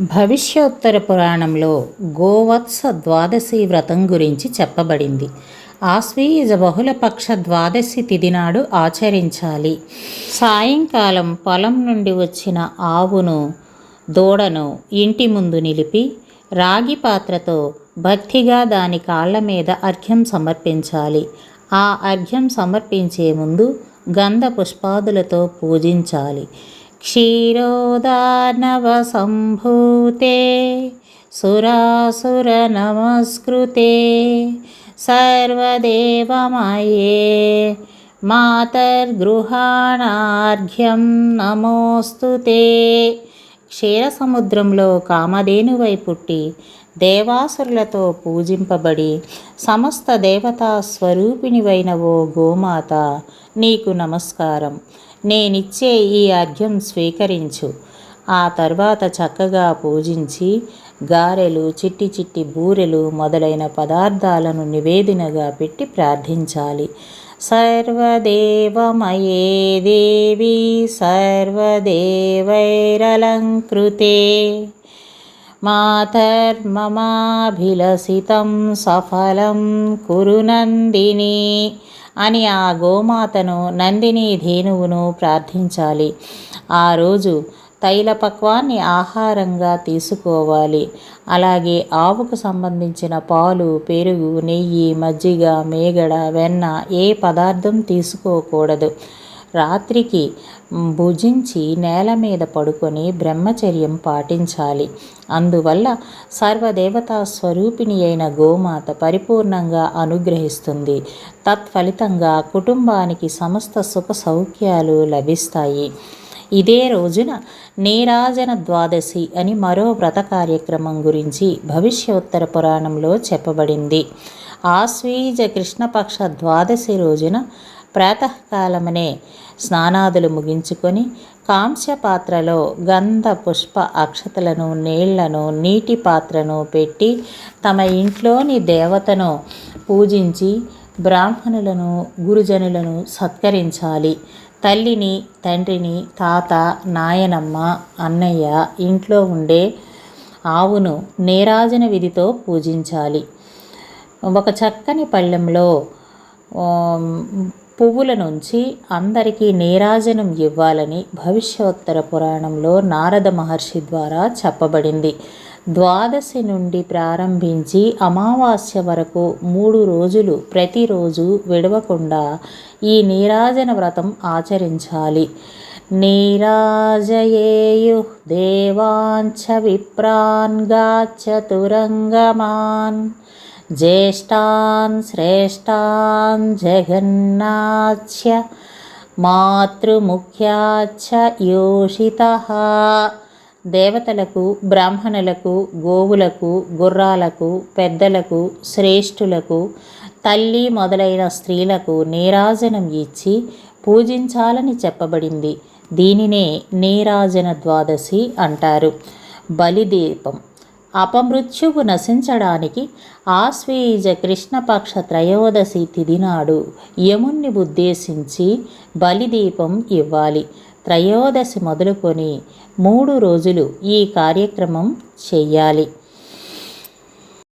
భవిష్యోత్తర పురాణంలో గోవత్స ద్వాదశి వ్రతం గురించి చెప్పబడింది. ఆశ్వీజ బహుళపక్ష ద్వాదశి తిథి నాడు ఆచరించాలి. సాయంకాలం పొలం నుండి వచ్చిన ఆవును దూడను ఇంటి ముందు నిలిపి రాగి పాత్రతో భక్తిగా దాని కాళ్ళ మీద అర్ఘ్యం సమర్పించాలి. ఆ అర్ఘ్యం సమర్పించే ముందు గంధ పుష్పాదులతో పూజించాలి. క్షీరోదానవ సంభూతే సురాసుర నమస్కృతే సర్వదేవమయే మాతర్గృహాణార్ఘ్యం నమోస్తుతే క్షీరసముద్రంలో కామధేనువై పుట్టి దేవాసురులతో పూజింపబడి సమస్త దేవతా స్వరూపిణివైన ఓ గోమాత నీకు నమస్కారం. నేనిచ్చే ఈ అర్ఘ్యం స్వీకరించు. ఆ తర్వాత చక్కగా పూజించి గారెలు చిట్టి చిట్టి బూరెలు మొదలైన పదార్థాలను నివేదనగా పెట్టి ప్రార్థించాలి. సర్వదేవమయే దేవి సర్వదేవైరలంకృతే. మాతర్మమాభిలసితం సఫలం కురునందిని అని ఆ గోమాతను నందిని ధేనువును ప్రార్థించాలి. ఆ రోజు తైలపక్వాన్ని ఆహారంగా తీసుకోవాలి. అలాగే ఆవుకు సంబంధించిన పాలు పెరుగు నెయ్యి మజ్జిగ మేగడ వెన్న ఏ పదార్థం తీసుకోకూడదు. రాత్రికి భుజించి నేల మీద పడుకొని బ్రహ్మచర్యం పాటించాలి. అందువల్ల సర్వదేవతా స్వరూపిణి అయిన గోమాత పరిపూర్ణంగా అనుగ్రహిస్తుంది. తత్ఫలితంగా కుటుంబానికి సమస్త సుఖ సౌఖ్యాలు లభిస్తాయి. ఇదే రోజున నీరాజన ద్వాదశి అని మరో వ్రత కార్యక్రమం గురించి భవిష్యోత్తర పురాణంలో చెప్పబడింది. ఆశ్వీజ కృష్ణపక్ష ద్వాదశి రోజున ప్రాతకాలమనే స్నానాదులు ముగించుకొని కాంస్య పాత్రలో గంధ పుష్ప అక్షతలను నీళ్ళను నీటి పాత్రను పెట్టి తమ ఇంట్లోని దేవతను పూజించి బ్రాహ్మణులను గురుజనులను సత్కరించాలి. తల్లిని తండ్రిని తాత నాయనమ్మ అన్నయ్య ఇంట్లో ఉండే ఆవును నీరాజన విధితో పూజించాలి. ఒక చక్కని పళ్ళెంలో పువ్వుల నుంచి అందరికీ నీరాజనం ఇవ్వాలని భవిష్యోత్తర పురాణంలో నారద మహర్షి ద్వారా చెప్పబడింది. ద్వాదశి నుండి ప్రారంభించి అమావాస్య వరకు మూడు రోజులు ప్రతిరోజు విడవకుండా ఈ నీరాజన వ్రతం ఆచరించాలి. నీరాజయేయు దేవాంచ విప్రాన్ గాచతురంగమాన్ జ్యేష్ఠాన్ శ్రేష్టాన్ జగన్నాచ్య మాతృముఖ్యాచ యోషిత. దేవతలకు బ్రాహ్మణులకు గోవులకు గుర్రాలకు పెద్దలకు శ్రేష్ఠులకు తల్లి మొదలైన స్త్రీలకు నీరాజనం ఇచ్చి పూజించాలని చెప్పబడింది. దీనినే నీరాజన ద్వాదశి అంటారు. బలిదీపం. అపమృత్యువు నశించడానికి ఆశ్వేయుజ కృష్ణపక్ష త్రయోదశి తిదినాడు యముణ్ణి ఉద్దేశించి బలిదీపం ఇవ్వాలి. త్రయోదశి మొదలుకొని మూడు రోజులు ఈ కార్యక్రమం చెయ్యాలి